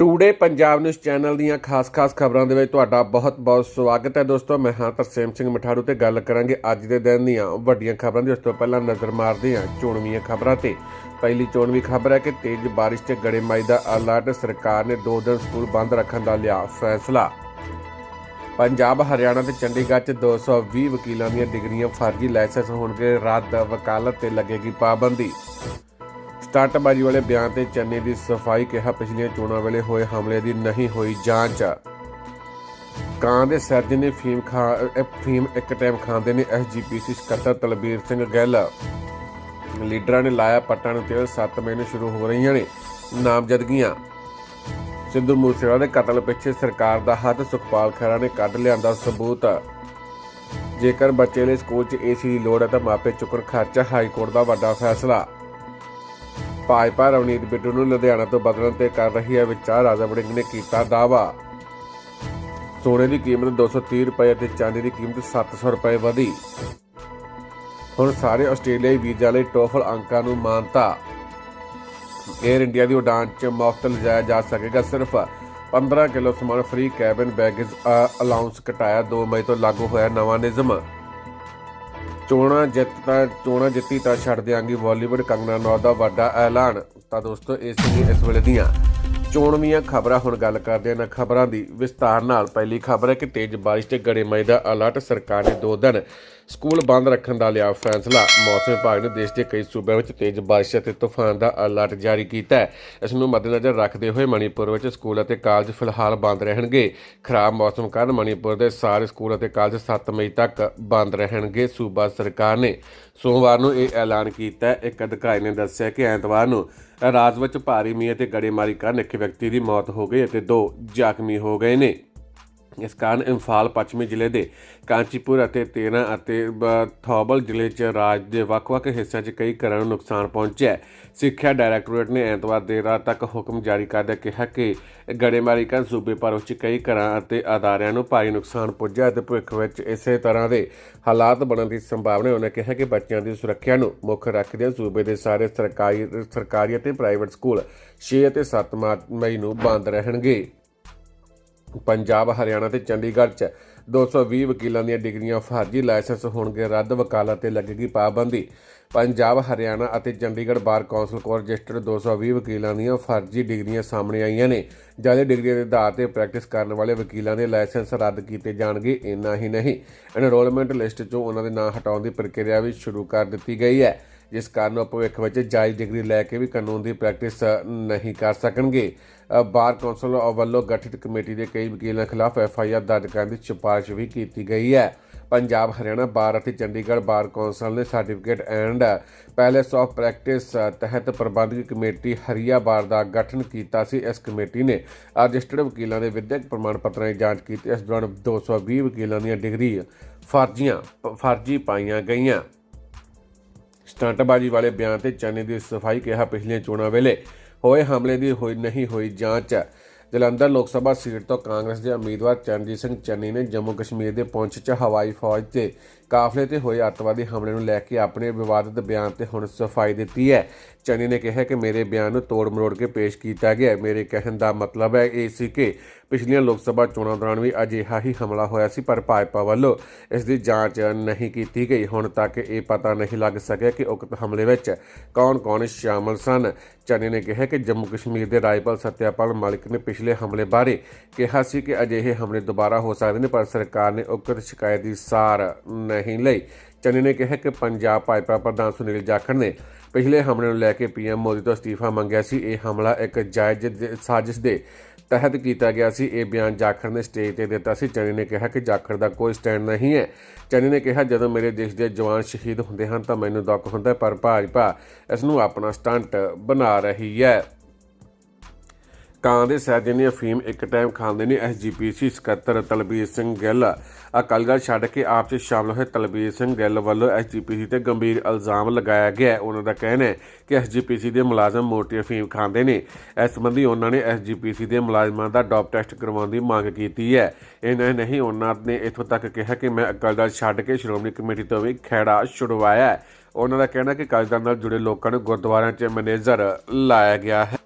Today Punjab news channel ਦੀਆਂ ਖਾਸ-ਖਾਸ ਖਬਰਾਂ ਦੇ ਵਿੱਚ ਤੁਹਾਡਾ ਬਹੁਤ-ਬਹੁਤ ਸਵਾਗਤ ਹੈ ਦੋਸਤੋ, ਮੈਂ ਹਾਂ ਤਰਸੇਮ ਸਿੰਘ ਮਠਾਰੂ ਤੇ ਗੱਲ ਕਰਾਂਗੇ ਅੱਜ ਦੇ ਦਿਨ ਦੀਆਂ ਵੱਡੀਆਂ ਖਬਰਾਂ ਦੀ। ਉਸ ਤੋਂ ਪਹਿਲਾਂ ਨਜ਼ਰ ਮਾਰਦੇ ਹਾਂ ਚੋਣਵੀਆਂ ਖਬਰਾਂ ਤੇ। ਪਹਿਲੀ ਚੋਣਵੀ ਖਬਰ ਹੈ ਕਿ ਤੇਜ਼ ਬਾਰਿਸ਼ ਤੇ ਗੜੇਮਾਈ ਦਾ ਅਲਰਟ ਸਰਕਾਰ ਨੇ 2 ਦਿਨ ਸਕੂਲ ਬੰਦ ਰੱਖਣ ਦਾ ਲਿਆ ਫੈਸਲਾ। ਪੰਜਾਬ, ਹਰਿਆਣਾ ਤੇ ਚੰਡੀਗੜ੍ਹ 'ਚ 220 ਵਕੀਲਾਂ ਦੀਆਂ ਡਿਗਰੀਆਂ ਫਰਜ਼ੀ ਲਾਇਸੈਂਸ ਹੋਣਗੇ। ਰੱਦ ਵਕਾਲਤ ਤੇ ਲੱਗੇਗੀ ਪਾਬੰਦੀ। ਸਟਾਰਟਬਾਜੀ ਵਾਲੇ ਬਿਆਨ ਤੇ ਚੰਨੀ ਦੀ ਸਫ਼ਾਈ ਕਿਹਾ ਪਿਛਲੀਆਂ ਚੋਣਾਂ ਵੇਲੇ ਹੋਏ ਹਮਲੇ ਦੀ ਨਹੀਂ ਹੋਈ ਜਾਂਚ। ਕਾਂ ਦੇ ਸਰਜਨ ਨੇ ਫੀਮ ਖਾ ਅਹ ਫੀਮ ਇੱਕ ਟਾਈਮ ਖਾਂਦੇ ਨੇ ਐਸਜੀਪੀਸੀ ਸਕੱਤਰ ਤਲਬੀਰ ਸਿੰਘ ਗਿੱਲ। ਲੀਡਰਾਂ ਨੇ ਲਾਇਆ ਪੱਟਾਂ ਨੂੰ ਤੇਲ 7 ਮਹੀਨੇ ਸ਼ੁਰੂ ਹੋ ਰਹੀਆਂ ਨੇ ਨਾਮਜ਼ਦਗੀਆਂ। ਸਿੱਧੂ ਮੂਸੇਵਾਲਾ ਦੇ ਕਤਲ ਪਿੱਛੇ ਸਰਕਾਰ ਦਾ ਹੱਥ, ਸੁਖਪਾਲ ਖਹਿਰਾ ਨੇ ਕੱਢ ਲਿਆਂਦਾ ਸਬੂਤ। ਜੇਕਰ ਬੱਚੇ ਲਈ ਸਕੂਲ 'ਚ ਏਸੀ ਦੀ ਲੋੜ ਹੈ ਤਾਂ ਮਾਪੇ ਚੁੱਕਣ ਖਰਚਾ ਹਾਈ ਕੋਰਟ ਦਾ ਵੱਡਾ ਫੈਸਲਾ। ਭਾਜਪਾ ਰਵਨੀਤ ਬਿੱਟੂ ਨੂੰ ਲੁਧਿਆਣਾ ਤੋਂ ਬਦਲਣ ਤੇ ਕਰ ਰਹੀ ਹੈ ਵਿਚਾਰ। ਰਾਜਾ ਵੜਿੰਗ ਨੇ ਕੀਤਾ ਦਾਵਾ ਸੋਨੇ ਦੀ ਕੀਮਤ 230 ਰੁਪਏ ਅਤੇ ਚਾਂਦੀ ਦੀ ਕੀਮਤ 700 ਰੁਪਏ ਵਧੀ। ਹੁਣ ਸਾਰੇ ਆਸਟ੍ਰੇਲੀਆਈ ਵੀਜ਼ਾ ਲਈ ਟੋਫਲ ਅੰਕਾਂ ਨੂੰ ਮਾਨਤਾ। 에ਅਰ ਇੰਡੀਆ ਦੀ ਉਡਾਨ 'ਚ ਮੁਫਤ ਲਿਜਾਇਆ ਜਾ ਸਕੇਗਾ ਸਿਰਫ 15 ਕਿਲੋ ਸਮਾਨ ਫ੍ਰੀ ਕੈਬਨ ਬੈਗੇਜ ਅਲਾਉਂਸ ਘਟਾਇਆ 2 ਮਈ ਤੋਂ ਲਾਗੂ ਹੋਇਆ ਨਵਾਂ ਨਿਯਮ। ਚੋਣਾਂ ਤਾਂ, ਚੋਣਾਂ ਜਿੱਤੀ ਤਾਂ ਛੱਡ ਦਿਆਂਗੀ ਬਾਲੀਵੁੱਡ ਕੰਗਨਾ ਨੌ ਦਾ ਵੱਡਾ ਐਲਾਨ। ਤਾਂ ਦੋਸਤੋ ਇਸ ਲਈ ਇਸ ਵੇਲੇ ਦੀਆਂ। ਚੋਣਵੀਆਂ ਖਬਰਾਂ ਹੁਣ ਗੱਲ ਕਰਦੇ ਹਾਂ ਖਬਰਾਂ ਦੀ। ਵਿਸਤਾਰ ਨਾਲ ਪਹਿਲੀ ਖਬਰ ਹੈ ਕਿ ਤੇਜ਼ ਬਾਰਿਸ਼ ਤੇ ਗੜੇਮਾਰੀ ਦਾ ਅਲਰਟ ਸਰਕਾਰ ਨੇ 2 ਦਿਨ ਸਕੂਲ ਬੰਦ ਰੱਖਣ ਦਾ ਲਿਆ ਫੈਸਲਾ। ਮੌਸਮ ਵਿਭਾਗ ਨੇ ਦੇਸ਼ ਦੇ ਕਈ ਸੂਬਿਆਂ ਵਿੱਚ ਤੇਜ਼ ਬਾਰਿਸ਼ ਅਤੇ ਤੂਫਾਨ ਦਾ ਅਲਰਟ ਜਾਰੀ ਕੀਤਾ ਹੈ। ਇਸ ਨੂੰ ਮੱਦੇਨਜ਼ਰ ਰੱਖਦੇ ਹੋਏ ਮਣੀਪੁਰ ਵਿੱਚ ਸਕੂਲ ਅਤੇ ਕਾਲਜ ਫਿਲਹਾਲ ਬੰਦ ਰਹਿਣਗੇ। ਖਰਾਬ ਮੌਸਮ ਕਾਰਨ ਮਣੀਪੁਰ ਦੇ ਸਾਰੇ ਸਕੂਲ ਅਤੇ ਕਾਲਜ 7 ਮਈ ਤੱਕ ਬੰਦ ਰਹਿਣਗੇ, ਸੂਬਾ ਸਰਕਾਰ ਨੇ। ਸੋਮਵਾਰ ਨੂੰ ਇਹ ਐਲਾਨ ਕੀਤਾ ਇੱਕ ਅਧਿਕਾਰੀ ਨੇ ਦੱਸਿਆ ਕਿ ਐਤਵਾਰ ਨੂੰ ਰਾਜ ਵਿੱਚ ਭਾਰੀ ਮੀਂਹ ਅਤੇ ਗੜੇਮਾਰੀ ਕਾਰਨ ਇੱਕ ਵਿਅਕਤੀ ਦੀ ਮੌਤ ਹੋ ਗਈ ਅਤੇ ਦੋ ਜ਼ਖਮੀ ਹੋ ਗਏ ਨੇ। ਇਸ ਕਾਰਨ ਇੰਫਾਲ ਪੱਛਮੀ ਜ਼ਿਲ੍ਹੇ ਦੇ ਕਾਂਚੀਪੁਰ ਅਤੇ ਤੇਨਾ ਅਤੇ ਬ- ਥੌਬਲ ਜ਼ਿਲ੍ਹੇ 'ਚ ਰਾਜ ਦੇ ਵੱਖ-ਵੱਖ ਹਿੱਸਿਆਂ 'ਚ ਕਈ ਘਰਾਂ ਨੂੰ ਨੁਕਸਾਨ ਪਹੁੰਚਿਆ ਸਿੱਖਿਆ ਡਾਇਰੈਕਟੋਰੇਟ ਨੇ ਐਤਵਾਰ ਦੇਰ ਰਾਤ ਤੱਕ ਹੁਕਮ ਜਾਰੀ ਕਰਦਿਆਂ ਕਿਹਾ ਕਿ ਗੜੇਮਾਰੀ ਕਾਰਨ ਸੂਬੇ ਭਰ ਵਿੱਚ ਕਈ ਘਰਾਂ ਅਤੇ ਅਦਾਰਿਆਂ ਨੂੰ ਭਾਰੀ ਨੁਕਸਾਨ ਪੁੱਜਾ ਅਤੇ ਭਵਿੱਖ ਵਿੱਚ ਇਸੇ ਤਰ੍ਹਾਂ ਦੇ ਹਾਲਾਤ ਬਣਨ ਦੀ ਸੰਭਾਵਨਾ ਹੈ। ਉਹਨਾਂ ਕਿਹਾ ਕਿ ਬੱਚਿਆਂ ਦੀ ਸੁਰੱਖਿਆ ਨੂੰ ਮੁੱਖ ਰੱਖਦਿਆਂ ਸੂਬੇ ਦੇ ਸਾਰੇ ਸਰਕਾਰੀ ਸਰਕਾਰੀ ਅਤੇ ਪ੍ਰਾਈਵੇਟ ਸਕੂਲ 6 ਅਤੇ 7 ਮਾਰਚ ਮਈ ਨੂੰ ਬੰਦ ਰਹਿਣਗੇ ਪੰਜਾਬ, ਹਰਿਆਣਾ ਤੇ ਚੰਡੀਗੜ੍ਹ 'ਚ। 220 ਵਕੀਲਾਂ ਦੀਆਂ ਡਿਗਰੀਆਂ ਫਰਜ਼ੀ ਲਾਇਸੈਂਸ ਹੋਣਗੇ, ਰੱਦ ਵਕਾਲਤ ਤੇ ਲੱਗੇਗੀ ਪਾਬੰਦੀ। ਪੰਜਾਬ, ਹਰਿਆਣਾ ਅਤੇ ਚੰਡੀਗੜ੍ਹ ਬਾਰ ਕੌਂਸਲ ਕੋਲ ਰਜਿਸਟਰਡ 220 ਵਕੀਲਾਂ ਦੀਆਂ ਫਰਜ਼ੀ ਡਿਗਰੀਆਂ ਸਾਹਮਣੇ ਆਈਆਂ ਨੇ। ਜਾਲੀ ਡਿਗਰੀਆਂ ਦੇ ਆਧਾਰ ਤੇ ਪ੍ਰੈਕਟਿਸ ਕਰਨ ਵਾਲੇ ਵਕੀਲਾਂ ਦੇ ਲਾਇਸੈਂਸ ਰੱਦ ਕੀਤੇ ਜਾਣਗੇ, ਇੰਨਾ ਹੀ ਨਹੀਂ। ਐਨਰੋਲਮੈਂਟ ਲਿਸਟ 'ਚੋਂ ਉਹਨਾਂ ਦੇ ਨਾਂ ਹਟਾਉਣ ਦੀ ਪ੍ਰਕਿਰਿਆ ਵੀ ਸ਼ੁਰੂ ਕਰ ਦਿੱਤੀ ਗਈ ਹੈ। ਜਿਸ ਕਾਰਨ ਉਹ ਭਵਿੱਖ ਵਿੱਚ ਜਾਇਜ਼ ਡਿਗਰੀ ਲੈ ਕੇ ਵੀ ਕਾਨੂੰਨ ਦੀ ਪ੍ਰੈਕਟਿਸ ਨਹੀਂ ਕਰ ਸਕਣਗੇ। ਬਾਰ ਕੌਂਸਲ ਵੱਲੋਂ ਗਠਿਤ ਕਮੇਟੀ ਦੇ ਕਈ ਵਕੀਲਾਂ ਖਿਲਾਫ ਐਫ ਆਈ ਆਰ ਦਰਜ ਕਰਨ ਦੀ ਸਿਫਾਰਿਸ਼ ਵੀ ਕੀਤੀ ਗਈ ਹੈ। ਪੰਜਾਬ, ਹਰਿਆਣਾ, ਬਾਰ ਅਤੇ ਚੰਡੀਗੜ੍ਹ ਬਾਰ ਕੌਂਸਲ ਨੇ certificate and place of practice ਤਹਿਤ ਪ੍ਰਬੰਧਕੀ ਕਮੇਟੀ ਹਰੀਆ ਬਾਰ ਦਾ ਗਠਨ ਕੀਤਾ ਸੀ। ਇਸ ਕਮੇਟੀ ਨੇ ਰਜਿਸਟਰਡ ਵਕੀਲਾਂ ਦੇ ਵਿਦਿਅਕ ਪ੍ਰਮਾਣ ਪੱਤਰਾਂ ਦੀ ਜਾਂਚ ਕੀਤੀ। ਇਸ ਦੌਰਾਨ 220 ਵਕੀਲਾਂ ਦੀਆਂ ਡਿਗਰੀ ਫਰਜ਼ੀਆਂ, ਫਰਜ਼ੀ ਪਾਈਆਂ ਗਈਆਂ। ਕਾਂਟਬਾਜ਼ੀ ਵਾਲੇ ਬਿਆਨ ਤੇ ਚੰਨੀ ਦੀ ਸਫ਼ਾਈ ਕਿਹਾ ਪਿਛਲੀਆਂ ਚੋਣਾਂ ਵੇਲੇ। ਹੋਏ ਹਮਲੇ ਦੀ ਹੋਈ ਨਹੀਂ ਹੋਈ ਜਾਂਚ। ਜਲੰਧਰ ਲੋਕ ਸਭਾ ਸੀਟ ਤੋਂ ਕਾਂਗਰਸ ਦੇ ਉਮੀਦਵਾਰ ਚਰਨਜੀਤ ਸਿੰਘ ਚੰਨੀ ਨੇ ਜੰਮੂ ਕਸ਼ਮੀਰ ਦੇ ਪੁੰਛ 'ਚ ਹਵਾਈ ਫੌਜ ਤੇ ਕਾਫਲੇ ਤੇ ਹੋਏ ਅੱਤਵਾਦੀ ਹਮਲੇ ਨੂੰ ਲੈ ਕੇ ਆਪਣੇ ਵਿਵਾਦਤ ਬਿਆਨ ਤੇ ਹੁਣ ਸਫ਼ਾਈ ਦਿੱਤੀ ਹੈ। ਚੰਨੀ ਨੇ ਕਿਹਾ ਕਿ ਮੇਰੇ ਬਿਆਨ ਨੂੰ ਤੋੜ ਮਰੋੜ ਕੇ ਪੇਸ਼ ਕੀਤਾ ਗਿਆ ਹੈ। ਮੇਰੇ ਕਹਿਣ ਦਾ ਮਤਲਬ ਹੈ ਇਹ ਸੀ ਕਿ ਪਿਛਲੀਆਂ ਲੋਕ ਸਭਾ ਚੋਣਾਂ ਦੌਰਾਨ ਵੀ ਅਜਿਹਾ ਹੀ ਹਮਲਾ ਹੋਇਆ ਸੀ, ਪਰ ਭਾਜਪਾ ਵੱਲੋਂ ਇਸ ਦੀ ਜਾਂਚ ਨਹੀਂ ਕੀਤੀ ਗਈ। ਹੁਣ ਤੱਕ ਇਹ ਪਤਾ ਨਹੀਂ ਲੱਗ ਸਕਿਆ ਕਿ ਉਕਤ ਹਮਲੇ ਵਿੱਚ ਕੌਣ-ਕੌਣ ਸ਼ਾਮਲ ਸਨ। ਚੰਨੀ ਨੇ ਕਿਹਾ ਕਿ ਜੰਮੂ ਕਸ਼ਮੀਰ ਦੇ ਰਾਜਪਾਲ ਸਤਿਆਪਾਲ ਮਲਿਕ ਨੇ ਪਿਛਲੇ ਹਮਲੇ ਬਾਰੇ ਕਿਹਾ ਸੀ ਕਿ ਅਜਿਹੇ ਹਮਲੇ ਦੁਬਾਰਾ ਹੋ ਸਕਦੇ ਨੇ, ਪਰ ਸਰਕਾਰ ਨੇ ਉਕਤ ਸ਼ਿਕਾਇਤ ਦੀ ਸਾਰ ਨਹੀਂ ਲਈ। ਚੰਨੀ ਨੇ ਕਿਹਾ ਕਿ ਪੰਜਾਬ ਭਾਜਪਾ ਪ੍ਰਧਾਨ ਸੁਨੀਲ ਜਾਖੜ ਨੇ ਪਿਛਲੇ ਹਮਲੇ ਨੂੰ ਲੈ ਕੇ ਪੀਐਮ ਮੋਦੀ ਤੋਂ ਅਸਤੀਫਾ ਮੰਗਿਆ ਸੀ। ਇਹ ਹਮਲਾ ਇੱਕ ਜਾਇਜ਼ ਸਾਜ਼ਿਸ਼ ਦੇ ਤਹਿਤ ਕੀਤਾ ਗਿਆ ਸੀ। ਇਹ ਬਿਆਨ ਜਾਖੜ ਨੇ ਸਟੇਜ ਤੇ ਦਿੱਤਾ ਸੀ। ਚੰਨੀ ਨੇ ਕਿਹਾ ਕਿ ਜਾਖੜ ਦਾ ਕੋਈ ਸਟੈਂਡ ਨਹੀਂ ਹੈ। ਚੰਨੀ ਨੇ ਕਿਹਾ, ਜਦੋਂ ਮੇਰੇ ਦੇਸ਼ ਦੇ ਜਵਾਨ ਸ਼ਹੀਦ ਹੁੰਦੇ ਹਨ ਤਾਂ ਮੈਨੂੰ ਦੁੱਖ ਹੁੰਦਾ ਪਰ ਭਾਜਪਾ ਇਸ ਨੂੰ ਆਪਣਾ ਸਟੰਟ ਬਣਾ ਰਹੀ ਹੈ। ਕਾਂ ਦੇ ਸਰਜਨ ਅਫੀਮ ਇੱਕ ਟਾਈਮ ਖਾਂਦੇ ਨੇ ਐਸਜੀਪੀਸੀ ਸਕੱਤਰ ਤਲਬੀਰ ਸਿੰਘ ਗਿੱਲ। ਅਕਾਲੀਦਲ ਛੱਡ ਕੇ ਆਪ 'ਚ ਸ਼ਾਮਲ ਹੋਏ ਤਲਬੀਰ ਸਿੰਘ ਗਿੱਲ ਵੱਲੋਂ ਐਸਜੀਪੀਸੀ ਤੇ ਗੰਭੀਰ ਇਲਜ਼ਾਮ ਲਗਾਇਆ ਗਿਆ ਉਹਨਾਂ ਦਾ ਕਹਿਣਾ ਹੈ ਕਿ ਐਸਜੀਪੀਸੀ ਦੇ ਮੁਲਾਜ਼ਮ ਮੋਟੀ ਅਫੀਮ ਖਾਂਦੇ ਨੇ। ਇਸ ਸੰਬੰਧੀ ਉਹਨਾਂ ਨੇ ਐਸਜੀਪੀਸੀ ਦੇ ਮੁਲਾਜ਼ਮਾਂ ਦਾ ਡੋਪ ਟੈਸਟ ਕਰਵਾਉਣ ਦੀ ਮੰਗ ਕੀਤੀ ਹੈ। ਇਹਨਾਂ ਨਹੀਂ, ਉਹਨਾਂ ਨੇ ਇੱਥੋਂ ਤੱਕ ਕਿਹਾ ਕਿ ਮੈਂ ਅਕਾਲੀਦਲ ਛੱਡ ਕੇ ਸ਼੍ਰੋਮਣੀ ਕਮੇਟੀ ਤੋਂ ਵੀ ਖੈੜਾ ਛੁਡਵਾਇਆ ਉਹਨਾਂ ਦਾ ਕਹਿਣਾ ਕਿ ਅਕਾਲੀ ਦਲ ਨਾਲ ਜੁੜੇ ਲੋਕਾਂ ਨੂੰ ਗੁਰਦੁਆਰਿਆਂ 'ਚ ਮੈਨੇਜਰ ਲਾਇਆ ਗਿਆ ਹੈ।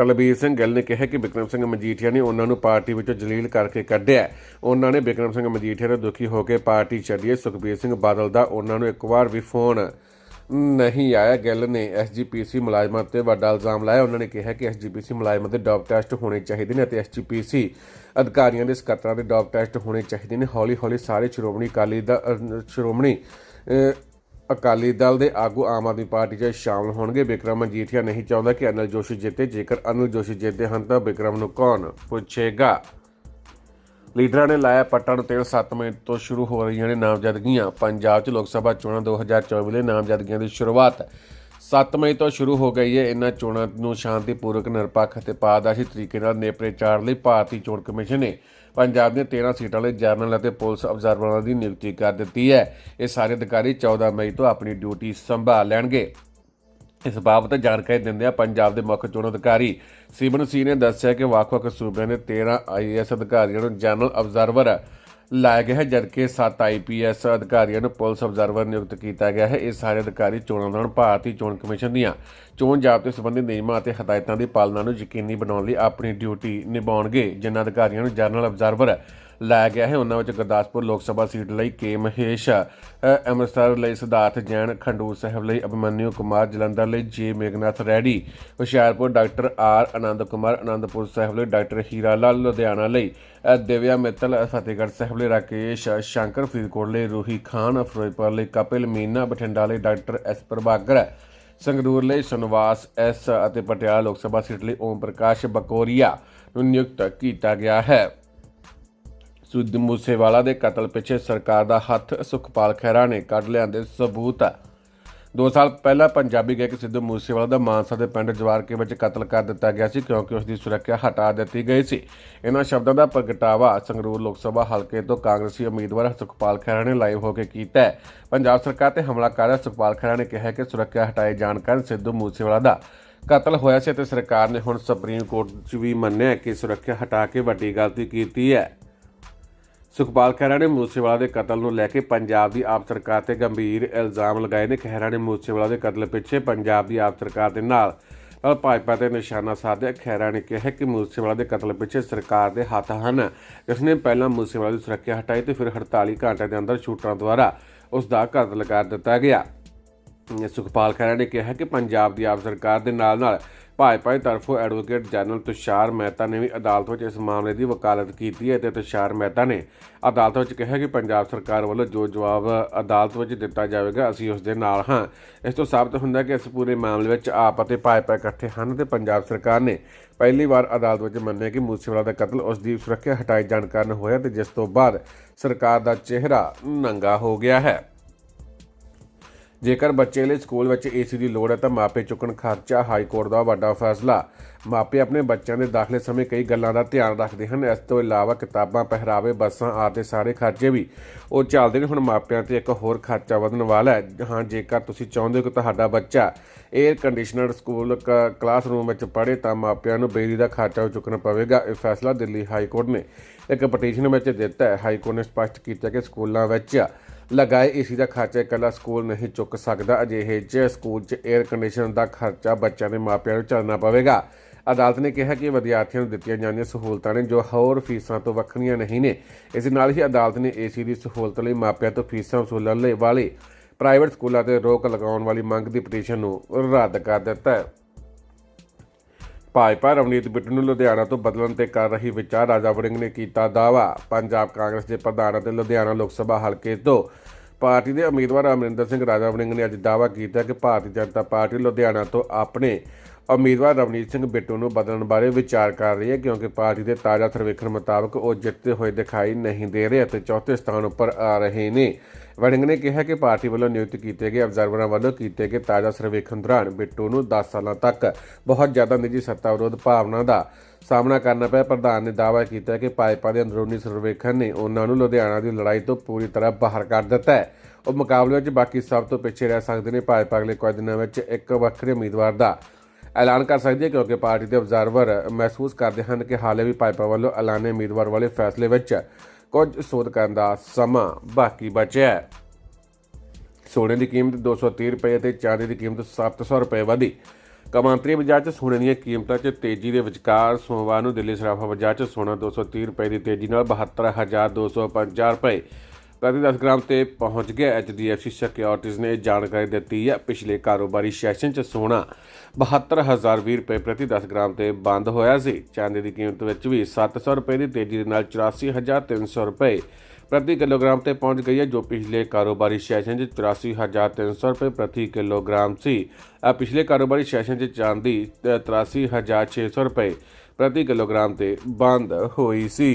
ਤਲਬੀਰ ਸਿੰਘ ਗਿੱਲ ਨੇ ਕਿਹਾ ਕਿ ਬਿਕਰਮ ਸਿੰਘ ਮਜੀਠੀਆ ਨੇ ਉਹਨਾਂ ਨੂੰ ਪਾਰਟੀ ਵਿੱਚੋਂ ਜਲੀਲ ਕਰਕੇ ਕੱਢਿਆ। ਹੈ। ਉਹਨਾਂ ਨੇ ਬਿਕਰਮ ਸਿੰਘ ਮਜੀਠੀਆ ਤੋਂ ਦੁਖੀ ਹੋ ਕੇ ਪਾਰਟੀ ਛੱਡੀ। ਸੁਖਬੀਰ ਸਿੰਘ ਬਾਦਲ ਦਾ ਉਹਨਾਂ ਨੂੰ ਇੱਕ ਵਾਰ ਵੀ ਫੋਨ ਨਹੀਂ ਆਇਆ। ਗਿੱਲ ਨੇ ਐਸਜੀਪੀਸੀ ਮੁਲਾਜ਼ਮਾਂ ਤੇ ਵੱਡਾ ਇਲਜ਼ਾਮ ਲਾਇਆ। ਉਹਨਾਂ ਨੇ ਕਿਹਾ ਕਿ ਐਸਜੀਪੀਸੀ ਮੁਲਾਜ਼ਮਾਂ ਦੇ ਡੌਪ ਟੈਸਟ ਹੋਣੇ ਚਾਹੀਦੇ ਨੇ ਅਤੇ ਐਸਜੀਪੀਸੀ ਅਧਿਕਾਰੀਆਂ ਦੇ ਸਕੱਤਰਾਂ ਦੇ ਡੌਪ ਟੈਸਟ ਹੋਣੇ ਚਾਹੀਦੇ ਨੇ। ਹੌਲੀ ਹੌਲੀ ਸਾਰੇ ਸ਼੍ਰੋਮਣੀ ਅਕਾਲੀ ਦਾ ਸ਼੍ਰੋਮਣੀ ਅਕਾਲੀ ਦਲ ਦੇ ਆਗੂ ਆਮ ਆਦਮੀ ਪਾਰਟੀ 'ਚ ਸ਼ਾਮਲ ਹੋਣਗੇ। ਬਿਕਰਮ ਮਜੀਠੀਆ ਨਹੀਂ ਚਾਹੁੰਦਾ ਕਿ ਅਨਿਲ ਜੋਸ਼ੀ ਜਿੱਤੇ। ਜੇਕਰ ਅਨਿਲ ਜੋਸ਼ੀ ਜਿੱਤਦੇ ਹਨ ਤਾਂ ਬਿਕਰਮ ਨੂੰ ਕੌਣ ਪੁੱਛੇਗਾ? ਲੀਡਰਾਂ ਨੇ ਲਾਇਆ ਪੱਟਾਂ ਨੂੰ ਤੇਲ 7 ਮਿੰਟ ਤੋਂ ਸ਼ੁਰੂ ਹੋ ਰਹੀਆਂ ਨੇ ਨਾਮਜ਼ਦਗੀਆਂ। ਪੰਜਾਬ 'ਚ ਲੋਕ ਸਭਾ ਚੋਣਾਂ 2024 ਲਈ ਨਾਮਜ਼ਦਗੀਆਂ ਦੀ ਸ਼ੁਰੂਆਤ 7 ਮਈ ਤੋਂ ਸ਼ੁਰੂ ਹੋ ਗਈ ਹੈ। ਇਹਨਾਂ ਚੋਣਾਂ ਨੂੰ ਸ਼ਾਂਤੀਪੂਰਵਕ ਨਿਰਪੱਖ ਅਤੇ ਪਾਰਦਰਸ਼ੀ ਤਰੀਕੇ ਨਾਲ ਨੇਪਰੇ ਚਾੜ ਲਈ ਭਾਰਤੀ ਚੋਣ ਕਮਿਸ਼ਨ ਨੇ ਪੰਜਾਬ ਦੀਆਂ 13 ਸੀਟਾਂ ਲਈ ਜਰਨਲ ਅਤੇ ਪੁਲਿਸ ਅਬਜ਼ਰਵਰਾਂ ਦੀ ਨਿਯੁਕਤੀ ਕਰ ਦਿੱਤੀ ਹੈ। ਇਹ ਸਾਰੇ ਅਧਿਕਾਰੀ 14 ਮਈ ਤੋਂ ਆਪਣੀ ਡਿਊਟੀ ਸੰਭਾਲ ਲੈਣਗੇ। ਇਸ ਬਾਬਤ ਜਾਣਕਾਰੀ ਦਿੰਦਿਆਂ ਪੰਜਾਬ ਦੇ ਮੁੱਖ ਚੋਣ ਅਧਿਕਾਰੀ ਸਿਬਨ ਸੀ ਨੇ ਦੱਸਿਆ ਕਿ ਵੱਖ-ਵੱਖ ਸੂਬਿਆਂ ਦੇ 13 ਆਈਏਐਸ ਅਧਿਕਾਰੀਆਂ ਨੂੰ ਜਨਰਲ ਅਬਜ਼ਰਵਰ ਲਾਇਆ ਗਿਆ ਹੈ, ਜਦਕਿ 7 ਆਈਪੀਐਸ ਅਧਿਕਾਰੀਆਂ ਨੂੰ ਪੁਲਿਸ ਅਬਜ਼ਰਵਰ ਨਿਯੁਕਤ ਕੀਤਾ ਗਿਆ ਹੈ। ਇਹ ਸਾਰੇ ਅਧਿਕਾਰੀ ਚੋਣਾਂ ਦੌਰਾਨ ਭਾਰਤੀ ਚੋਣ ਕਮਿਸ਼ਨ ਦੀਆਂ ਚੋਣ ਜ਼ਾਬਤੇ ਸੰਬੰਧੀ ਨਿਯਮਾਂ ਅਤੇ ਹਦਾਇਤਾਂ ਦੀ ਪਾਲਣਾ ਨੂੰ ਯਕੀਨੀ ਬਣਾਉਣ ਲਈ ਆਪਣੀ ਡਿਊਟੀ ਨਿਭਾਉਣਗੇ, ਜਿਨ੍ਹਾਂ ਅਧਿਕਾਰੀਆਂ ਨੂੰ ਜਨਰਲ ਅਬਜ਼ਰਵਰ ਲਾਇਆ ਗਿਆ ਹੈ। ਉਹਨਾਂ ਵਿੱਚ ਗੁਰਦਾਸਪੁਰ ਲੋਕ ਸਭਾ ਸੀਟ ਲਈ ਕੇ ਮਹੇਸ਼ ਅੰਮ੍ਰਿਤਸਰ ਲਈ ਸਿਧਾਰਥ ਜੈਨ, ਖੰਡੂਰ ਸਾਹਿਬ ਲਈ ਅਭਿਮਨਿਊ ਕੁਮਾਰ, ਜਲੰਧਰ ਲਈ J Meghnath Reddy, Hoshiarpur doctor R Anand Kumar Anandpur Sahib ਲਈ ਡਾਕਟਰ ਹੀਰਾ ਲਾਲ, ਲੁਧਿਆਣਾ ਲਈ ਦਿਵਿਆ ਮਿੱਤਲ, ਫਤਿਹਗੜ੍ਹ ਸਾਹਿਬ ਲਈ ਰਾਕੇਸ਼ ਸ਼ੰਕਰ, ਫਰੀਦਕੋਟ ਲਈ ਰੂਹੀ ਖਾਨ, ਫਿਰੋਜ਼ਪੁਰ ਲਈ ਕਪਿਲ ਮੀਨਾ, ਬਠਿੰਡਾ ਲਈ ਡਾਕਟਰ ਐਸ ਪ੍ਰਭਾਕਰ, ਸੰਗਰੂਰ ਲਈ ਸੁਨਵਾਸ ਐਸ ਅਤੇ ਪਟਿਆਲਾ ਲੋਕ ਸਭਾ ਸੀਟ ਲਈ ਓਮ ਪ੍ਰਕਾਸ਼ ਬਕੋਰੀਆ ਨੂੰ ਨਿਯੁਕਤ ਕੀਤਾ ਗਿਆ ਹੈ। ਸੁੱਧ ਮੂਸੇਵਾਲਾ ਦੇ ਕਤਲ ਪਿੱਛੇ ਸਰਕਾਰ ਦਾ ਹੱਥ ਸੁਖਪਾਲ ਖਹਿਰਾ ਨੇ ਕੱਢ ਲਿਆਂਦੇ ਸਬੂਤ। ਹੈ ਦੋ ਸਾਲ ਪਹਿਲਾਂ ਪੰਜਾਬੀ ਗਾਇਕ ਸਿੱਧੂ ਮੂਸੇਵਾਲਾ ਦਾ ਮਾਨਸਾ ਦੇ ਪਿੰਡ ਜਵਾਰਕੇ ਵਿੱਚ ਕਤਲ ਕਰ ਦਿੱਤਾ ਗਿਆ ਸੀ ਕਿਉਂਕਿ ਉਸ ਦੀ ਸੁਰੱਖਿਆ ਹਟਾ ਦਿੱਤੀ ਗਈ ਸੀ। ਇਹਨਾਂ ਸ਼ਬਦਾਂ ਦਾ ਪ੍ਰਗਟਾਵਾ ਸੰਗਰੂਰ ਲੋਕ ਸਭਾ ਹਲਕੇ ਤੋਂ ਕਾਂਗਰਸੀ ਉਮੀਦਵਾਰ ਸੁਖਪਾਲ ਖਹਿਰਾ ਨੇ ਲਾਈਵ ਹੋ ਕੇ ਕੀਤਾ ਹੈ। ਪੰਜਾਬ ਸਰਕਾਰ ਤੇ ਹਮਲਾ ਕਰ ਰਿਹਾ ਸੁਖਪਾਲ ਖਹਿਰਾ ਨੇ ਕਿਹਾ ਕਿ ਸੁਰੱਖਿਆ ਹਟਾਏ ਜਾਣ ਕਾਰਨ ਸਿੱਧੂ ਮੂਸੇਵਾਲਾ ਦਾ ਕਤਲ ਹੋਇਆ ਸੀ ਤੇ ਸਰਕਾਰ ਨੇ ਹੁਣ ਸੁਪਰੀਮ ਕੋਰਟ 'ਚ ਵੀ ਮੰਨਿਆ ਕਿ ਸੁਰੱਖਿਆ ਹਟਾ ਕੇ ਵੱਡੀ ਗਲਤੀ ਕੀਤੀ ਹੈ। ਸੁਖਪਾਲ ਖਹਿਰਾ ਨੇ ਮੂਸੇਵਾਲਾ ਦੇ ਕਤਲ ਨੂੰ ਲੈ ਕੇ ਪੰਜਾਬ ਦੀ ਆਪ ਸਰਕਾਰ ਤੇ ਗੰਭੀਰ ਇਲਜ਼ਾਮ ਲਗਾਏ ਨੇ। ਖਹਿਰਾ ਨੇ ਮੂਸੇਵਾਲਾ ਦੇ ਕਤਲ ਪਿੱਛੇ ਪੰਜਾਬ ਦੀ ਆਪ ਸਰਕਾਰ ਦੇ ਨਾਲ ਨਾਲ ਭਾਜਪਾ ਤੇ ਨਿਸ਼ਾਨਾ ਸਾਧਿਆ। ਖਹਿਰਾ ਨੇ ਕਿਹਾ ਕਿ ਮੂਸੇਵਾਲਾ ਦੇ ਕਤਲ ਪਿੱਛੇ ਸਰਕਾਰ ਦੇ ਹੱਥ ਹਨ। ਜਿਸ ਨੇ ਪਹਿਲਾਂ ਮੂਸੇਵਾਲਾ ਦੀ ਸੁਰੱਖਿਆ ਹਟਾਈ ਤੇ ਫਿਰ 48 ਘੰਟਿਆਂ ਦੇ ਅੰਦਰ ਸ਼ੂਟਰਾਂ ਦੁਆਰਾ ਉਸ ਦਾ ਕਤਲ ਕਰ ਦਿੱਤਾ ਗਿਆ। ਸੁਖਪਾਲ ਖਹਿਰਾ ਨੇ ਕਿਹਾ ਕਿ ਪੰਜਾਬ ਦੀ ਆਪ ਸਰਕਾਰ ਦੇ ਨਾਲ ਨਾਲ ਭਾਜਪਾ ਦੀ ਤਰਫੋਂ ਐਡਵੋਕੇਟ ਜਨਰਲ ਤੁਸ਼ਾਰ ਮਹਿਤਾ ਨੇ ਵੀ ਅਦਾਲਤ ਵਿੱਚ ਇਸ ਮਾਮਲੇ ਦੀ ਵਕਾਲਤ ਕੀਤੀ ਹੈ ਤੇ ਤੁਸ਼ਾਰ ਮਹਿਤਾ ਨੇ ਅਦਾਲਤ ਵਿੱਚ ਕਿਹਾ ਕਿ ਪੰਜਾਬ ਸਰਕਾਰ ਵੱਲੋਂ ਜੋ ਜਵਾਬ ਅਦਾਲਤ ਵਿੱਚ ਦਿੱਤਾ ਜਾਵੇਗਾ, ਅਸੀਂ ਉਸ ਦੇ ਨਾਲ ਹਾਂ। ਇਸ ਤੋਂ ਸਾਬਤ ਹੁੰਦਾ ਕਿ ਇਸ ਪੂਰੇ ਮਾਮਲੇ ਵਿੱਚ ਆਪ ਅਤੇ ਭਾਜਪਾ ਇਕੱਠੇ ਹਨ ਤੇ ਪੰਜਾਬ ਸਰਕਾਰ ਨੇ ਪਹਿਲੀ ਵਾਰ ਅਦਾਲਤ ਵਿੱਚ ਮੰਨਿਆ ਕਿ ਮੂਸੇਵਾਲਾ ਦਾ ਕਤਲ ਉਸ ਦੀ ਸੁਰੱਖਿਆ ਹਟਾਏ ਜਾਣ ਕਾਰਨ ਹੋਇਆ ਤੇ ਜਿਸ ਤੋਂ ਬਾਅਦ ਸਰਕਾਰ ਦਾ ਚਿਹਰਾ ਨੰਗਾ ਹੋ ਗਿਆ ਹੈ। ਜੇਕਰ ਬੱਚੇ ਲਈ ਸਕੂਲ ਵਿੱਚ ਏਸੀ ਦੀ ਲੋੜ ਹੈ ਤਾਂ ਮਾਪੇ ਚੁੱਕਣ ਖਰਚਾ ਹਾਈ ਕੋਰਟ ਦਾ ਵੱਡਾ ਫੈਸਲਾ। ਮਾਪੇ ਆਪਣੇ ਬੱਚਿਆਂ ਦੇ ਦਾਖਲੇ ਸਮੇਂ ਕਈ ਗੱਲਾਂ ਦਾ ਧਿਆਨ ਰੱਖਦੇ ਹਨ। ਇਸ ਤੋਂ ਇਲਾਵਾ ਕਿਤਾਬਾਂ, ਪਹਿਰਾਵੇ, ਬੱਸਾਂ ਆਦਿ ਸਾਰੇ ਖਰਚੇ ਵੀ ਉਹ ਚੱਲਦੇ ਨੇ। ਹੁਣ ਮਾਪਿਆਂ ਤੇ ਇੱਕ ਹੋਰ ਖਰਚਾ ਵਧਣ ਵਾਲਾ ਹੈ। ਹਾਂ, ਜੇਕਰ ਤੁਸੀਂ ਚਾਹੁੰਦੇ ਹੋ ਕਿ ਤੁਹਾਡਾ ਬੱਚਾ 에ਅਰ ਕੰਡੀਸ਼ਨਰ ਸਕੂਲ ਕ- ਕਲਾਸਰੂਮ ਵਿੱਚ ਪੜ੍ਹੇ ਤਾਂ ਮਾਪਿਆਂ ਨੂੰ ਬਿਜਲੀ ਦਾ ਖਰਚਾ ਵੀ ਚੁੱਕਣਾ ਪਵੇਗਾ। ਇਹ ਫੈਸਲਾ ਦਿੱਲੀ ਹਾਈ ਕੋਰਟ ਨੇ ਇੱਕ ਪਟੀਸ਼ਨ ਵਿੱਚ ਦਿੱਤਾ ਹੈ। ਹਾਈ ਕੋਰਟ ਨੇ ਸਪਸ਼ਟ ਕੀਤਾ ਕਿ ਸਕੂਲਾਂ ਵਿੱਚ ਲਗਾਏ ਏਸੀ ਦਾ ਖਰਚਾ ਇਕੱਲਾ ਸਕੂਲ ਨਹੀਂ ਚੁੱਕ ਸਕਦਾ। ਅਜਿਹੇ 'ਚ ਸਕੂਲ 'ਚ 에ਅਰ ਕੰਡੀਸ਼ਨ ਦਾ ਖਰਚਾ ਬੱਚਿਆਂ ਦੇ ਮਾਪਿਆਂ ਨੂੰ ਚੱਲਣਾ ਪਵੇਗਾ। ਅਦਾਲਤ ਨੇ ਕਿਹਾ ਕਿ ਵਿਦਿਆਰਥੀਆਂ ਨੂੰ ਦਿੱਤੀਆਂ ਜਾਂਦੀਆਂ ਸਹੂਲਤਾਂ ਨੇ ਜੋ ਹੋਰ ਫੀਸਾਂ ਤੋਂ ਵੱਖਰੀਆਂ ਨਹੀਂ ਨੇ। ਇਸ ਨਾਲ ਹੀ ਅਦਾਲਤ ਨੇ ਏਸੀ ਦੀ ਸਹੂਲਤ ਲਈ ਮਾਪਿਆਂ ਤੋਂ ਫੀਸਾਂ ਵਸੂਲਣ ਲਈ ਵਾਲੇ ਪ੍ਰਾਈਵੇਟ ਸਕੂਲਾਂ ਤੇ ਰੋਕ ਲਗਾਉਣ ਵਾਲੀ ਮੰਗ ਦੀ ਪਟੀਸ਼ਨ ਨੂੰ ਰੱਦ ਕਰ ਦਿੱਤਾ ਹੈ। ਭਾਜਪਾ ਰਵਨੀਤ ਬਿੱਟੂ ਨੂੰ ਲੁਧਿਆਣਾ ਤੋਂ ਬਦਲਣ ਤੇ ਕਰ ਰਹੀ ਵਿਚਾਰ, ਰਾਜਾ ਵੜਿੰਗ ਨੇ ਕੀਤਾ ਦਾਵਾ ਪੰਜਾਬ ਕਾਂਗਰਸ ਦੇ ਪ੍ਰਧਾਨ ਅਤੇ ਲੁਧਿਆਣਾ ਲੋਕ ਸਭਾ ਹਲਕੇ ਤੋਂ ਪਾਰਟੀ ਦੇ ਉਮੀਦਵਾਰ ਅਮਰਿੰਦਰ ਸਿੰਘ, ਰਾਜਾ ਵੜਿੰਗ ਨੇ ਅੱਜ ਦਾਵਾ ਕੀਤਾ ਕਿ ਭਾਰਤੀ ਜਨਤਾ ਪਾਰਟੀ ਲੁਧਿਆਣਾ ਤੋਂ ਆਪਣੇ ਉਮੀਦਵਾਰ ਰਵਨੀਤ ਸਿੰਘ ਬਿੱਟੂ ਨੂੰ ਬਦਲਣ ਬਾਰੇ ਵਿਚਾਰ ਕਰ ਰਹੀ ਹੈ ਕਿਉਂਕਿ ਪਾਰਟੀ ਦੇ ਤਾਜ਼ਾ ਸਰਵੇਖਣ ਮੁਤਾਬਕ ਉਹ ਜਿੱਤਦੇ ਹੋਏ ਦਿਖਾਈ ਨਹੀਂ ਦੇ ਰਹੇ ਅਤੇ ਚੌਥੇ ਸਥਾਨ ਉੱਪਰ ਆ ਰਹੇ ਨੇ। ਵੜਿੰਗ ਨੇ ਕਿਹਾ ਕਿ ਪਾਰਟੀ ਵੱਲੋਂ ਨਿਯੁਕਤ ਕੀਤੇ ਗਏ ਅਬਜ਼ਰਵਰਾਂ ਵੱਲੋਂ ਕੀਤੇ ਗਏ ਤਾਜ਼ਾ ਸਰਵੇਖਣ ਦੌਰਾਨ ਬਿੱਟੂ ਨੂੰ 10 ਸਾਲਾਂ ਤੱਕ ਬਹੁਤ ਜ਼ਿਆਦਾ ਨਿੱਜੀ ਸੱਤਾ ਵਿਰੋਧ ਭਾਵਨਾ ਦਾ ਸਾਹਮਣਾ ਕਰਨਾ ਪਿਆ। ਪ੍ਰਧਾਨ ਨੇ ਦਾਅਵਾ ਕੀਤਾ ਕਿ ਭਾਜਪਾ ਦੇ ਅੰਦਰੂਨੀ ਸਰਵੇਖਣ ਨੇ ਉਹਨਾਂ ਨੂੰ ਲੁਧਿਆਣਾ ਦੀ ਲੜਾਈ ਤੋਂ ਪੂਰੀ ਤਰ੍ਹਾਂ ਬਾਹਰ ਕਰ ਦਿੱਤਾ ਹੈ। ਉਹ ਮੁਕਾਬਲੇ ਵਿੱਚ ਬਾਕੀ ਸਭ ਤੋਂ ਪਿੱਛੇ ਰਹਿ ਸਕਦੇ ਨੇ। ਭਾਜਪਾ ਅਗਲੇ ਕੁਝ ਦਿਨਾਂ ਵਿੱਚ ਇੱਕ ਵੱਖਰੇ ਉਮੀਦਵਾਰ ਦਾ ਐਲਾਨ ਕਰ ਸਕਦੀ ਹੈ ਕਿਉਂਕਿ ਪਾਰਟੀ ਦੇ ਅਬਜ਼ਰਵਰ ਮਹਿਸੂਸ ਕਰਦੇ ਹਨ ਕਿ ਹਾਲੇ ਵੀ ਭਾਜਪਾ ਵੱਲੋਂ ਐਲਾਨੇ ਉਮੀਦਵਾਰ ਵਾਲੇ ਫੈਸਲੇ ਵਿੱਚ ਕੁਝ ਸੋਧ ਕਰਨ ਦਾ ਸਮਾਂ ਬਾਕੀ ਬਚਿਆ ਹੈ। ਸੋਨੇ ਦੀ ਕੀਮਤ 230 ਰੁਪਏ ਤੇ ਚਾਂਦੀ ਦੀ ਕੀਮਤ 700 ਰੁਪਏ ਵਧੀ। ਕਮਾਂਤਰੀ ਬਾਜ਼ਾਰ 'ਚ ਸੋਨੇ ਦੀਆਂ ਕੀਮਤਾਂ 'ਚ ਤੇਜ਼ੀ ਦੇ ਵਿਚਕਾਰ ਸੋਮਵਾਰ ਨੂੰ ਦਿੱਲੀ ਸਰਾਫਾ ਬਾਜ਼ਾਰ 'ਚ ਸੋਨਾ 230 ਰੁਪਏ ਦੀ ਤੇਜ਼ੀ ਨਾਲ 72250 ਰੁਪਏ ਪ੍ਰਤੀ 10 ਗ੍ਰਾਮ ਤੇ ਪਹੁੰਚ ਗਿਆ ਐਚਡੀਐਫਸੀ ਸਿਕਿਉਰਿਟੀਜ਼ ਨੇ ਇਹ ਜਾਣਕਾਰੀ ਦਿੱਤੀ ਹੈ। ਪਿਛਲੇ ਕਾਰੋਬਾਰੀ ਸੈਸ਼ਨ 'ਚ ਸੋਨਾ 72020 ਰੁਪਏ ਪ੍ਰਤੀ 10 ਗ੍ਰਾਮ ਤੇ ਬੰਦ ਹੋਇਆ ਸੀ। ਚਾਂਦੀ ਦੀ ਕੀਮਤ ਵਿੱਚ ਵੀ 700 ਰੁਪਏ ਦੀ ਤੇਜ਼ੀ ਦੇ ਨਾਲ 84300 ਰੁਪਏ ਪ੍ਰਤੀ ਕਿਲੋਗ੍ਰਾਮ ਤੇ ਪਹੁੰਚ ਗਈ ਹੈ ਜੋ ਪਿਛਲੇ ਕਾਰੋਬਾਰੀ ਸੈਸ਼ਨ 'ਚ 84300 ਰੁਪਏ ਪ੍ਰਤੀ ਕਿਲੋਗ੍ਰਾਮ ਸੀ। ਆ ਪਿਛਲੇ ਕਾਰੋਬਾਰੀ ਸੈਸ਼ਨ 'ਚ ਚਾਂਦੀ ਅ, 83600 ਰੁਪਏ ਪ੍ਰਤੀ ਕਿਲੋਗ੍ਰਾਮ ਤੇ ਬੰਦ ਹੋਈ ਸੀ।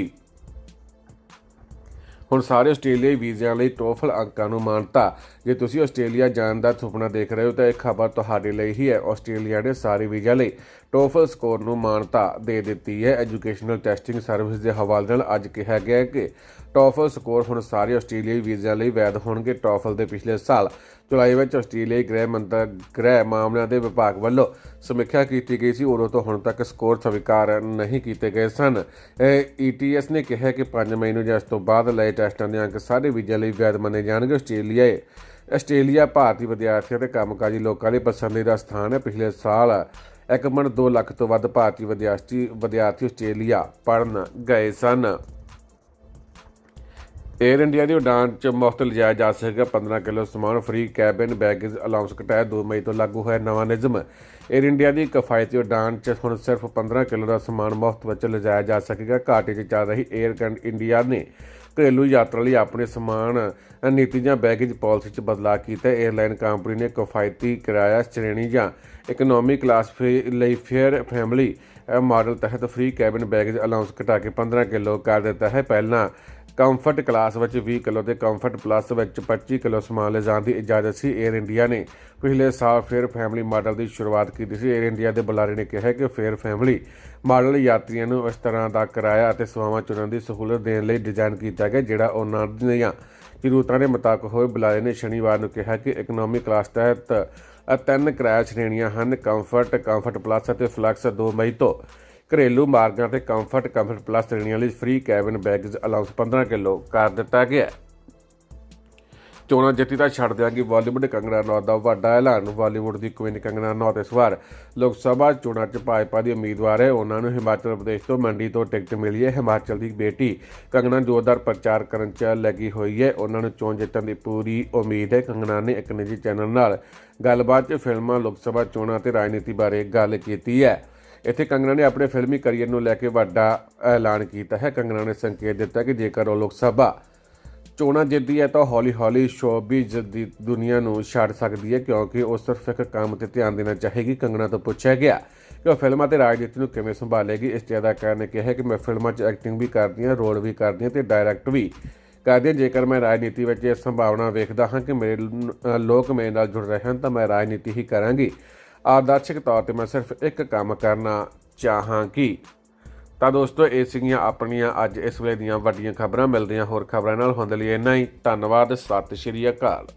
ਹੁਣ ਸਾਰੇ ਆਸਟ੍ਰੇਲੀਆਈ ਵੀਜ਼ਿਆਂ ਲਈ ਟੋਫਲ ਅੰਕਾਂ ਨੂੰ ਮਾਨਤਾ। ਜੇ ਤੁਸੀਂ ਆਸਟ੍ਰੇਲੀਆ ਜਾਣ ਦਾ ਸੁਪਨਾ ਦੇਖ ਰਹੇ ਹੋ ਤਾਂ ਇਹ ਖਬਰ ਤੁਹਾਡੇ ਲਈ ਹੀ ਹੈ। ਆਸਟ੍ਰੇਲੀਆ ਨੇ ਸਾਰੇ ਵੀਜ਼ਿਆਂ ਲਈ ਟੋਫਲ ਸਕੋਰ ਨੂੰ ਮਾਨਤਾ ਦੇ ਦਿੱਤੀ ਹੈ। ਐਜੂਕੇਸ਼ਨਲ ਟੈਸਟਿੰਗ ਸਰਵਿਸ ਦੇ ਹਵਾਲੇ ਨਾਲ ਅੱਜ ਕਿਹਾ ਗਿਆ ਹੈ ਕਿ ਟੋਫਲ ਸਕੋਰ ਹੁਣ ਸਾਰੇ ਆਸਟ੍ਰੇਲੀਆਈ ਵੀਜ਼ਿਆਂ ਲਈ ਵੈਧ ਹੋਣਗੇ। ਟੋਫਲ ਦੇ ਪਿਛਲੇ ਸਾਲ ਜੁਲਾਈ ਵਿੱਚ ਆਸਟ੍ਰੇਲੀਆਈ ਗ੍ਰਹਿ ਮੰਤਰ ਗ੍ਰਹਿ ਮਾਮਲਿਆਂ ਦੇ ਵਿਭਾਗ ਵੱਲੋਂ ਸਮੀਖਿਆ ਕੀਤੀ ਗਈ ਸੀ। ਉਦੋਂ ਤੋਂ ਹੁਣ ਤੱਕ ਸਕੋਰ ਸਵੀਕਾਰ ਨਹੀਂ ਕੀਤੇ ਗਏ ਸਨ। ਈਟੀਐਸ ਨੇ ਕਿਹਾ ਕਿ 5 ਮਈ ਨੂੰ ਜਾਂ ਇਸ ਤੋਂ ਬਾਅਦ ਲਏ ਟੈਸਟਾਂ ਦੇ ਅੰਕ ਸਾਰੇ ਵੀਜ਼ਿਆਂ ਲਈ ਵੈਧ ਮੰਨੇ ਜਾਣਗੇ। ਆਸਟ੍ਰੇਲੀਆ ਆਸਟ੍ਰੇਲੀਆ ਭਾਰਤੀ ਵਿਦਿਆਰਥੀਆਂ ਤੇ ਕੰਮਕਾਜੀ ਲੋਕਾਂ ਲਈ ਪਸੰਦੀਦਾ ਸਥਾਨ ਹੈ। ਪਿਛਲੇ ਸਾਲ 1.2 ਲੱਖ ਤੋਂ ਵੱਧ ਭਾਰਤੀ ਵਿਦਿਆਰਥੀ ਵਿਦਿਆਰਥੀ ਆਸਟ੍ਰੇਲੀਆ ਪੜਨ ਗਏ ਸਨ। ਏਅਰ ਇੰਡੀਆ ਦੀ ਉਡਾਨ 'ਚ ਮੁਫਤ ਲਿਜਾਇਆ ਜਾ ਸਕੇਗਾ 15 ਕਿਲੋ ਸਮਾਨ ਫ੍ਰੀ ਕੈਬਿਨ ਬੈਗੇਜ ਅਲਾਉਂਸ ਘਟਾਇਆ 2 ਮਈ ਤੋਂ ਲਾਗੂ ਹੋਇਆ ਨਵਾਂ ਨਿਯਮ। ਏਅਰ ਇੰਡੀਆ ਦੀ ਕਿਫਾਇਤੀ ਉਡਾਨ 'ਚ ਹੁਣ ਸਿਰਫ 15 ਕਿਲੋ ਦਾ ਸਮਾਨ ਮੁਫਤ ਵਿੱਚ ਲਿਜਾਇਆ ਜਾ ਸਕੇਗਾ। ਘਾਟੇ 'ਚ ਚੱਲ ਰਹੀ ਏਅਰ 에ਅਰ ਇੰਡੀਆ ਨੇ ਘਰੇਲੂ ਯਾਤਰਾ ਲਈ ਆਪਣੇ ਸਮਾਨ ਨੀਤੀ ਜਾਂ ਬੈਗੇਜ ਪਾਲਿਸੀ 'ਚ ਬਦਲਾਅ ਕੀਤਾ। ਏਅਰਲਾਈਨ ਕੰਪਨੀ ਨੇ ਕਿਫਾਇਤੀ ਕਿਰਾਇਆ, ਸ਼੍ਰੇਣੀ ਜਾਂ ਇਕਨੋਮੀ ਕਲਾਸ ਲਈ ਫੇਅਰ ਫੈਮਿਲੀ ਮਾਡਲ ਤਹਿਤ ਫ੍ਰੀ ਕੈਬਿਨ ਬੈਗੇਜ ਅਲਾਉਂਸ ਘਟਾ ਕੇ 15 ਕਿਲੋ ਕਰ ਦਿੱਤਾ ਹੈ। ਪਹਿਲਾਂ ਕੰਫਰਟ ਕਲਾਸ ਵਿੱਚ 20 ਕਿਲੋ ਤੇ ਕੰਫਰਟ ਪਲੱਸ ਵਿੱਚ 25 ਕਿਲੋ ਸਮਾਨ ਲਿਜਾਣ ਦੀ ਇਜਾਜ਼ਤ ਸੀ 에ਅਰ ਇੰਡੀਆ ਨੇ। ਪਿਛਲੇ ਸਾਲ ਫੇਅਰ ਫੈਮਿਲੀ ਮਾਡਲ ਦੀ ਸ਼ੁਰੂਆਤ ਕੀਤੀ ਸੀ। 에ਅਰ ਇੰਡੀਆ ਦੇ ਬੁਲਾਰੇ ਨੇ ਕਿਹਾ ਕਿ ਫੇਅਰ ਫੈਮਿਲੀ ਮਾਡਲ ਯਾਤਰੀਆਂ ਨੂੰ ਇਸ ਤਰ੍ਹਾਂ ਦਾ ਕਿਰਾਇਆ ਅਤੇ ਸੇਵਾਵਾਂ ਚੁਣਨ ਦੀ ਸਹੂਲਤ ਦੇਣ ਲਈ ਡਿਜ਼ਾਈਨ ਕੀਤਾ ਗਿਆ, ਜਿਹੜਾ ਉਹਨਾਂ ਦੀਆਂ ਜ਼ਰੂਰਤਾਂ ਦੇ ਮੁਤਾਬਕ ਹੋਏ। ਬੁਲਾਰੇ ਨੇ ਸ਼ਨੀਵਾਰ ਨੂੰ ਕਿਹਾ ਕਿ ਇਕਨੋਮੀ ਕਲਾਸ ਤਹਿਤ ਤਿੰਨ ਕਿਰਾਇਆ ਸ਼੍ਰੇਣੀਆਂ ਹਨ ਕੰਫਰਟ ਕੰਫਰਟ ਪਲੱਸ ਅਤੇ ਫਲੈਕਸ 2 ਮਈ ਤੋਂ ਘਰੇਲੂ ਮਾਰਗਾਂ ਤੇ ਕੰਫਰਟ ਕੰਫਰਟ ਪਲੱਸ ਸ਼੍ਰੇਣੀਆਂ ਲਈ free cabin bags allowance 15 kilo ਕਰ ਦਿੱਤਾ ਗਿਆ ਹੈ। ਚੋਣਾਂ ਜਿੱਤੀ ਤਾਂ ਛੱਡ ਦਿਆਂਗੇ ਬਾਲੀਵੁੱਡ ਕੰਗਣਾ ਰਣੌਤ ਦਾ ਵੱਡਾ ਐਲਾਨ, ਬਾਲੀਵੁੱਡ ਦੀ ਕੁਈਨ ਕੰਗਣਾ ਰਣੌਤ ਇਸ ਵਾਰ ਲੋਕ ਸਭਾ ਚੋਣਾਂ 'ਚ ਭਾਜਪਾ ਦੀ ਉਮੀਦਵਾਰ ਹੈ, ਉਹਨਾਂ ਨੂੰ ਹਿਮਾਚਲ ਪ੍ਰਦੇਸ਼ ਤੋਂ ਮੰਡੀ ਤੋਂ ਟਿਕਟ ਮਿਲੀ ਹੈ। ਹਿਮਾਚਲ ਦੀ ਬੇਟੀ ਕੰਗਣਾ ਜ਼ੋਰਦਾਰ ਪ੍ਰਚਾਰ ਕਰਨ 'ਚ ਲੱਗੀ ਹੋਈ ਹੈ। ਉਹਨਾਂ ਨੂੰ ਚੋਣ ਜਿੱਤਣ ਦੀ ਪੂਰੀ ਉਮੀਦ ਹੈ। ਕੰਗਣਾ ਨੇ ਇੱਕ ਨਿੱਜੀ ਚੈਨਲ ਨਾਲ ਗੱਲਬਾਤ 'ਚ ਫਿਲਮਾਂ, ਲੋਕ ਸਭਾ ਚੋਣਾਂ ਤੇ ਰਾਜਨੀਤੀ ਬਾਰੇ ਗੱਲ ਕੀਤੀ ਹੈ। ਇੱਥੇ ਕੰਗਨਾ ਨੇ ਆਪਣੇ ਫਿਲਮੀ ਕੈਰੀਅਰ ਨੂੰ ਲੈ ਕੇ ਵੱਡਾ ਐਲਾਨ ਕੀਤਾ ਹੈ। ਕੰਗਨਾ ਨੇ ਸੰਕੇਤ ਦਿੱਤਾ ਕਿ ਜੇਕਰ ਉਹ ਲੋਕ ਸਭਾ ਚੋਣਾਂ ਜਿੱਤਦੀ ਹੈ ਤਾਂ ਹੌਲੀ-ਹੌਲੀ ਸ਼ੋਬਿਜ਼ ਦੀ ਦੁਨੀਆ ਨੂੰ ਛੱਡ ਸਕਦੀ ਹੈ, ਕਿਉਂਕਿ ਉਹ ਸਿਰਫ ਇੱਕ ਕੰਮ ਤੇ ਧਿਆਨ ਦੇਣਾ ਚਾਹੇਗੀ, ਕੰਗਣਾ ਤੋਂ ਪੁੱਛਿਆ ਗਿਆ। ਕਿ ਉਹ ਫਿਲਮਾਂ ਤੇ ਰਾਜਨੀਤੀ ਨੂੰ ਕਿਵੇਂ ਸੰਭਾਲੇਗੀ, ਇਸ ਤੇ ਅਦਾਕਾਰ ਨੇ ਕਿਹਾ ਕਿ ਮੈਂ ਫਿਲਮਾਂ 'ਚ ਐਕਟਿੰਗ ਵੀ ਕਰਦੀ ਹਾਂ ਰੋਲ ਵੀ ਕਰਦੀ ਹਾਂ ਤੇ ਡਾਇਰੈਕਟ ਵੀ ਕਰਦੀ ਹਾਂ। ਜੇਕਰ ਮੈਂ ਰਾਜਨੀਤੀ ਵਿੱਚ ਇਹ ਸੰਭਾਵਨਾ ਵੇਖਦਾ ਹਾਂ ਕਿ ਮੇਰੇ ਲੋਕ ਮੇਰੇ ਨਾਲ ਜੁੜ ਰਹੇ ਹਨ, ਤਾਂ ਮੈਂ ਰਾਜਨੀਤੀ ਹੀ ਕਰਾਂਗੀ। ਆਦਰਸ਼ਕ ਤੌਰ ਤੇ ਮੈਂ ਸਿਰਫ ਇੱਕ ਕੰਮ ਕਰਨਾ ਚਾਹਾਂਗੀ। ਤਾਂ ਦੋਸਤੋ, ਇਹ ਸੀਗੀਆਂ ਆਪਣੀਆਂ ਅੱਜ ਇਸ ਵੇਲੇ ਦੀਆਂ ਵੱਡੀਆਂ ਖਬਰਾਂ। ਮਿਲਦੀਆਂ ਹੋਰ ਖਬਰਾਂ ਨਾਲ। ਹੁੰਦੇ ਲਈ ਇੰਨਾ ਹੀ। ਧੰਨਵਾਦ। ਸਤਿ ਸ਼੍ਰੀ ਅਕਾਲ।